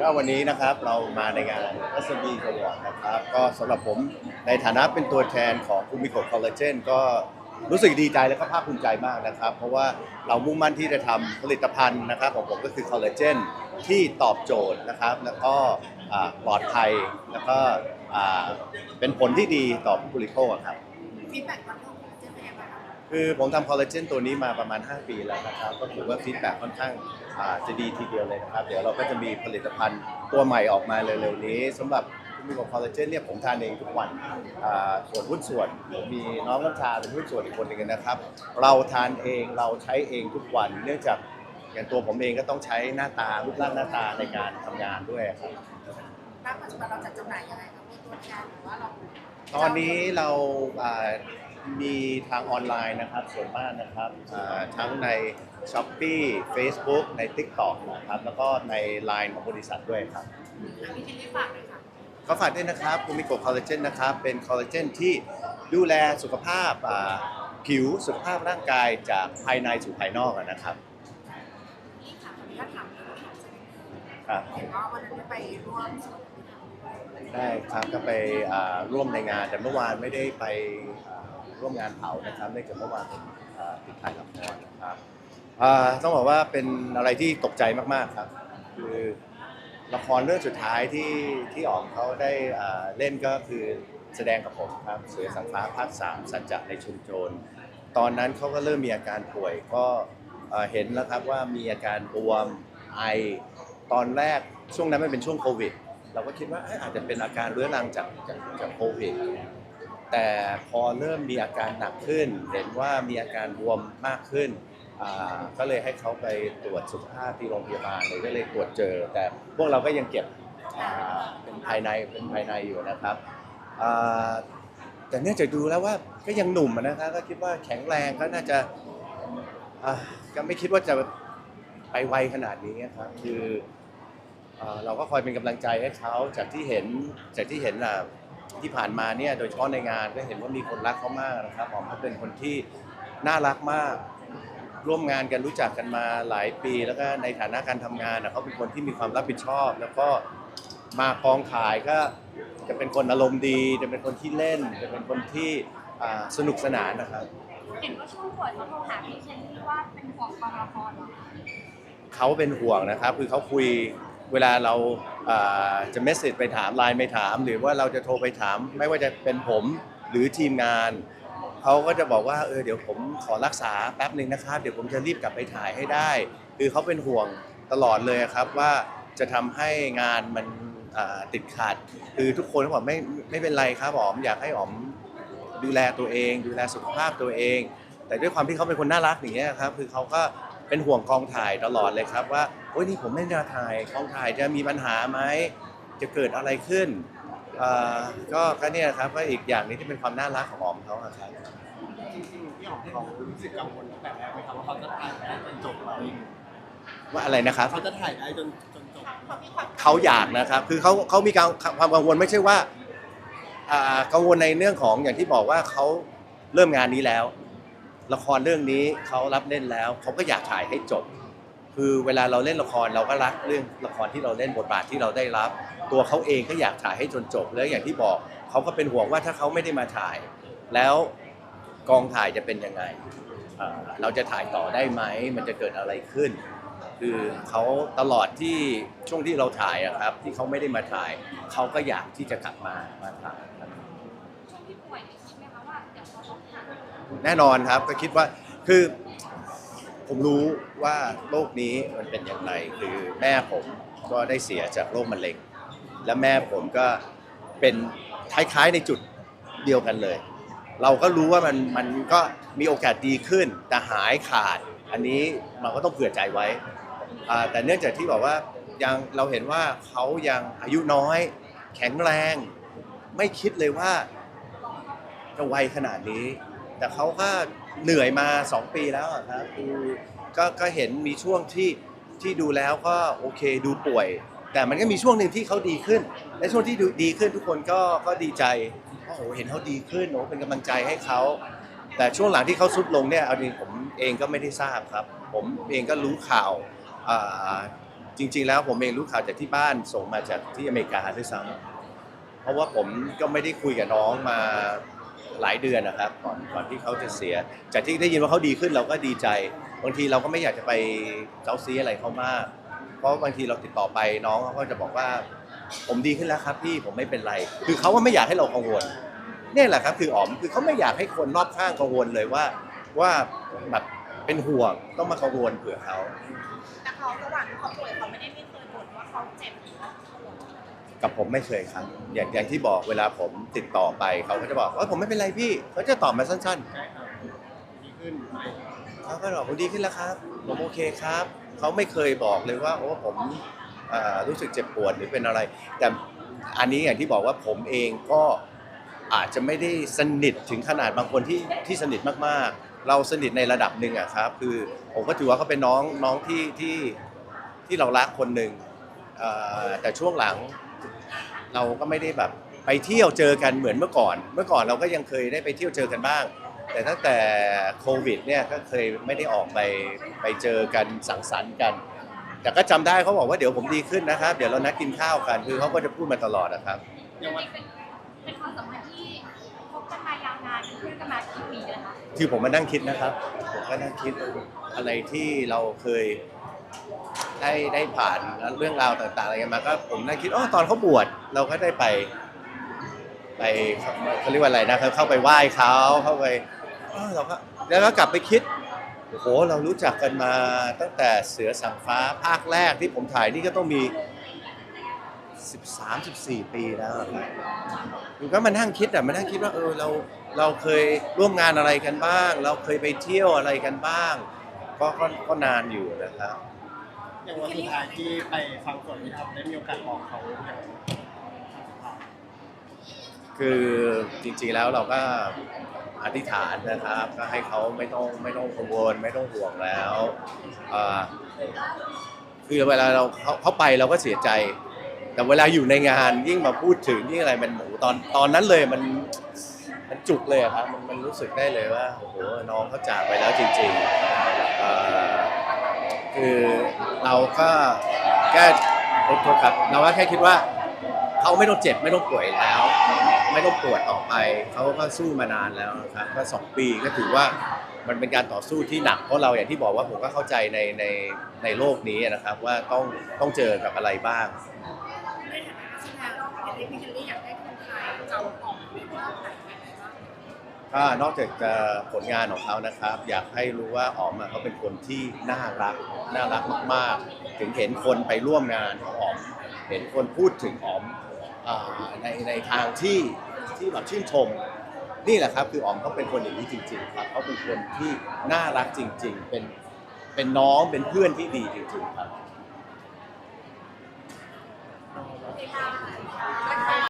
ก็วันนี้นะครับเรามาในงาน s m b Award นะครับ ก็สำหรับผมในฐานะเป็นตัวแทนของคูมิโกคอลลาเจนก็รู้สึกดีใจและก็ภาคภูมิใจมากนะครับ เพราะว่าเรามุ่งมั่นที่จะทำผลิตภัณฑ์นะครับของผมก็คือคอลลาเจนที่ตอบโจทย์นะครับ แล้วก็อ่าปลอดภัยแล้วก็อ่าเป็นผลที่ดีต่อผู้บริโภคอะครับ ฟีดแบ็กตอนที่ผมเจอเป็นยังไงบ้าง คะคือผมทำคอลลาเจนตัวนี้มาประมาณ 5 ปีแล้วนะครับ ก็ถือว่าฟีดแบ็กค่อนข้างอ่าจะดีทีเดียวเลยนะครับ เดี๋ยวเราก็จะมีผลิตภัณฑ์ตัวใหม่ออกมาเร็วๆนี้สำหรับคุณมีของคอลลาเจนเนี่ยผมทานเองทุกวันอ่าส่วนหุ้นส่วนผมมีน้องน้ำชาเป็นหุ้นส่วนอีกคนหนึ่งนะครับ เราทานเองเราใช้เองทุกวัน เนื่องจากอย่างตัวผมเองก็ต้องใช้หน้าตารูปร่างหน้าตาในการทำงานด้วยครับ ณปัจจุบันเราจัดจำหน่ายยังไงคะมีตัวแทนหรือว่าเรา ตอนนี้เราอ่า มีทางออนไลน์นะครับส่วนมากนะครับอ่าทั้งใน s h อ p e e Facebook ใน TikTok นะครับแล้วก็ใน Line ของบริษัทด้วยครับมีที่นี้ฝากเลยค่ะ ก็ฝากด้วยนะครับคูมิโกคอลลาเจนนะครับ เป็นคอลลาเจนที่ดูแลสุขภาพอ่าผิวสุขภาพร่างกายจากภายในสู่ภายนอกอะนะครับนี่ค่ะขออนุญาตถามเรื่องของเซนครับเห็นว่าวันนั้นได้ไปร่วมสวดอภิธรรมด้วยได้ครับก็ไปอ่าร่วมในงานแต่เมื่อวานไม่ได้ไปอ่า ร่วมงานเผานะครับเนื่องจากเมื่อวานผมอ่าติดถ่ายละครนะครับอ่าต้องบอกว่าเป็นอะไรที่ตกใจมากๆครับ คือละครเรื่องสุดท้ายที่ที่อ๋อมเขาได้อ่าเล่นก็คือแสดงกับผมครับเสือสังฟ้าภาคสามสัจจะในชุมโจรตอนนั้นเขาก็เริ่มมีอาการป่วยก็เอ่อเห็นแล้วครับว่ามีอาการบวมไอตอนแรกช่วงนั้นมันเป็นช่วงโควิด เราก็คิดว่าเอ้ยอาจจะเป็นอาการเรื้อรังจากจากจากโควิด แต่พอเริ่มมีอาการหนักขึ้น เห็นว่ามีอาการบวมมากขึ้น ก็เลยให้เขาไปตรวจสุขภาพที่โรงพยาบาลเลยก็เลยตรวจเจอ แต่พวกเราก็ยังเก็บเป็นภายในเป็นภายในอยู่นะครับแต่เนื่องจากดูแล้วว่าก็ยังหนุ่มนะครับก็คิดว่าแข็งแรงก็น่าจะก็ไม่คิดว่าจะไปไวขนาดนี้ครับคือเอ่อเราก็คอยเป็นกำลังใจให้เขาจากที่เห็นจากที่เห็นอะ ที่ผ่านมาเนี่ยโดยเฉพาะในงานก็เห็นว่ามีคนรักเขามากนะครับหอมเขาเป็นคนที่น่ารักมาก ร่วมงานกันรู้จักกันมาหลายปี แล้วก็ในฐานะการทำงานอะเขาเป็นคนที่มีความรับผิดชอบ แล้วก็มากองถ่ายก็จะเป็นคนอารมณ์ดี จะเป็นคนที่เล่น จะเป็นคนที่อ่าสนุกสนานนะครับเห็นว่าช่วงป่วยเขาโทรหาพี่เชนนี่ว่าเป็นห่วงกองละครเหรอคะเขาเป็นห่วงนะครับ คือเขาคุย เวลาเราจะเมสเซจไปถามไลน์ไปถาม หรือว่าเราจะโทรไปถาม ไม่ว่าจะเป็นผมหรือทีมงานเขาก็จะบอกว่าเออเดี๋ยวผมขอรักษาแป๊บหนึ่งนะครับ เดี๋ยวผมจะรีบกลับไปถ่ายให้ได้ คือเขาเป็นห่วงตลอดเลยครับว่าจะทำให้งานมันติดขัด คือทุกคนบอกไม่ไม่เป็นไรครับอ๋อมอยากให้อ๋อมดูแลตัวเอง ดูแลสุขภาพตัวเอง แต่ด้วยความที่เขาเป็นคนน่ารักอย่างเงี้ยครับคือเขาก็ เป็นห่วงกองถ่ายตลอดเลยครับว่าโอ้ยนี่ผมไม่ได้มาถ่ายกองถ่ายจะมีปัญหาไหมจะเกิดอะไรขึ้นเอ่อก็ก็เนี่ยครับก็อีกอย่างหนี้ที่เป็นความน่ารักของหอมเขาอะครับจริงๆพี่อ๋อมเขารู้สึกกังวลตั้งแต่แรกไหมครับว่าเขาจะถ่ายได้จนจบไหมว่าอะไรนะครับเขาจะถ่ายได้จนจนจบเขามีความเขาอยากนะครับ คือเขาเขามีการความกังวลไม่ใช่ว่าอ่ากังวลในเรื่องของอย่างที่บอกว่าเขาเริ่มงานนี้แล้ว ละครเรื่องนี้เขารับเล่นแล้วเขาก็อยากถ่ายให้จบ คือเวลาเราเล่นละครเราก็รักเรื่องละครที่เราเล่นบทบาทที่เราได้รับ ตัวเขาเองก็อยากถ่ายให้จนจบแล้วอย่างที่บอกเขาก็เป็นห่วงว่าถ้าเขาไม่ได้มาถ่าย แล้วกองถ่ายจะเป็นยังไงเราจะถ่ายต่อได้ไหมมันจะเกิดอะไรขึ้น คือเขาตลอดที่ช่วงที่เราถ่ายอะครับ ที่เขาไม่ได้มาถ่ายเขาก็อยากที่จะกลับมามาถ่ายครับ แน่นอนครับ ก็คิดว่าคือ ผมรู้ว่าโรคนี้มันเป็นอย่างไรคือแม่ผมก็ได้เสียจากโรคมะเร็ง และแม่ผมก็เป็นคล้ายๆในจุดเดียวกันเลย เราก็รู้ว่ามันมันก็มีโอกาสดีขึ้น แต่หายขาด อันนี้เราก็ต้องเผื่อใจไว้ แต่เนื่องจากที่บอกว่ายังเราเห็นว่าเขายังอายุน้อย แข็งแรง ไม่คิดเลยว่าจะไวขนาดนี้ แต่เขาก็เหนื่อยมา 2 ปีแล้วอะครับคือก็ก็เห็นมีช่วงที่ที่ดูแล้วก็โอเคดูป่วย แต่มันก็มีช่วงหนึ่งที่เขาดีขึ้น และช่วงที่ดูดีขึ้นทุกคนก็ก็ดีใจโอ้โหเห็นเขาดีขึ้นโอ้เป็นกำลังใจให้เขา แต่ช่วงหลังที่เขาสุดลงเนี่ยเอาจริงผมเองก็ไม่ได้ทราบครับ ผมเองก็รู้ข่าวอ่าจริง ๆ แล้วผมเองรู้ข่าวจากที่บ้านส่งมาจากที่อเมริกาด้วยซ้ำเพราะว่าผมก็ไม่ได้คุยกับน้องมา หลายเดือนนะครับก่อนก่อนที่เขาจะเสีย จากที่ได้ยินว่าเขาดีขึ้นเราก็ดีใจ บางทีเราก็ไม่อยากจะไปเจ้าซีอะไรเขามาก เพราะบางทีเราติดต่อไปน้องเขาก็จะบอกว่า ผมดีขึ้นแล้วครับพี่ผมไม่เป็นไร คือเขาว่าไม่อยากให้เรากังวลนี่แหละครับคืออ๋อมคือเขาไม่อยากให้คนรอบข้างกังวลเลยว่า ว่าแบบเป็นห่วงต้องมากังวลเผื่อเขาแต่เขาระหว่างที่เขาป่วยเขาไม่ได้ไม่เคยบ่นว่าเขาเจ็บหรือว่าปวด กับผมไม่เคยครับ อย่างอย่างที่บอกเวลาผมติดต่อไปเขาก็จะบอกว่าผมไม่เป็นไรพี่เขาจะตอบมาสั้นใช่ครับดีขึ้นไหมๆเขาก็บอกผมดีขึ้นแล้วครับ ผมโอเคครับเขาไม่เคยบอกเลยว่าโอ้ผมอ่ารู้สึกเจ็บปวดหรือเป็นอะไร แต่อันนี้อย่างที่บอกว่าผมเองก็อาจจะไม่ได้สนิทถึงขนาดบางคนที่ที่สนิทมากๆ เราสนิทในระดับหนึ่งอะครับ คือผมก็ถือว่าเขาเป็นน้องน้องที่ที่ที่เรารักคนหนึ่ง เอ่อแต่ช่วงหลัง เราก็ไม่ได้แบบไปเที่ยวเจอกันเหมือนเมื่อก่อน เมื่อก่อนเราก็ยังเคยได้ไปเที่ยวเจอกันบ้าง แต่ตั้งแต่โควิดเนี่ยก็เคยไม่ได้ออกไปไปเจอกันสังสรรค์กัน แต่ก็จำได้เขาบอกว่าเดี๋ยวผมดีขึ้นนะครับ เดี๋ยวเรานัดกินข้าวกันคือเขาก็จะพูดมาตลอดนะครับจริงๆเป็นเป็นความสัมพันธ์ที่คบกันมายาวนานเป็นเพื่อนกันมากี่ปีแล้วคะ คือผมมานั่งคิดนะครับ ผมก็นั่งคิดอะไรที่เราเคย ได้ได้ผ่านเรื่องราวต่างๆอะไรกันมาก็ผมนั่งคิดอ๋อตอนเขาบวชเราก็ได้ไป ไปเขาเรียกว่าอะไรนะเข้าไปไหว้เขาเข้าไปอ้อเราก็แล้วก็กลับไปคิดโอ้โหเรารู้จักกันมาตั้งแต่เสือสังฟ้าภาคแรกที่ผมถ่ายนี่ก็ต้องมี 13 14 ปีแล้วครับผมก็มานั่งคิดอะมานั่งคิดว่าเออเราเราเคยร่วมงานอะไรกันบ้าง เราเคยไปเที่ยวอะไรกันบ้าง ก็ก็ก็นานอยู่นะครับ อย่างวันสุดท้ายที่ไปฟังสดที่ทำได้มีโอกาสบอกเขาอย่างคือจริงๆแล้วเราก็อธิษฐานนะครับ ก็ให้เขาไม่ต้องไม่ต้องกังวลไม่ต้องห่วงแล้วอ่อคือเวลาเราเขาเขาไปเราก็เสียใจ แต่เวลาอยู่ในงานยิ่งมาพูดถึงยิ่งอะไรมันโอ้โหตอนตอนนั้นเลยมันมันจุกเลยอะครับมันมันรู้สึกได้เลยว่าโอ้โหน้องเขาจากไปแล้วจริงๆอ่อ คือเราก็แค่ขอโทษครับเราก็แค่คิดว่าเขาไม่ต้องเจ็บไม่ต้องป่วยแล้ว ไม่ต้องปวดออกไปเขาก็สู้มานานแล้วนะครับก็สองปีก็ถือว่ามันเป็นการต่อสู้ที่หนักเพราะเราอย่างที่บอกว่าผมก็เข้าใจในในในโลกนี้นะครับ ว่าต้องต้องเจอกับอะไรบ้างในฐานะนักแสดงเห็นพี่เคลลี่อยากให้คนไทยจำออกในภาพไหนะก็นอกจากจะผลงานของเขานะครับ อยากให้รู้ว่าออมอะเขาเป็นคนที่น่ารักน่ารักมากๆ ถึงเห็นคนไปร่วมงานของออม เห็นคนพูดถึงออมอ่าในในทางที่ที่แบบชื่นชม นี่แหละครับคือออมเขาเป็นคนอย่างนี้จริง ๆ ครับเขาเป็นคนที่น่ารักจริง ๆ เป็นเป็นน้องเป็นเพื่อนที่ดีจริงๆครับ โอเคค่ะ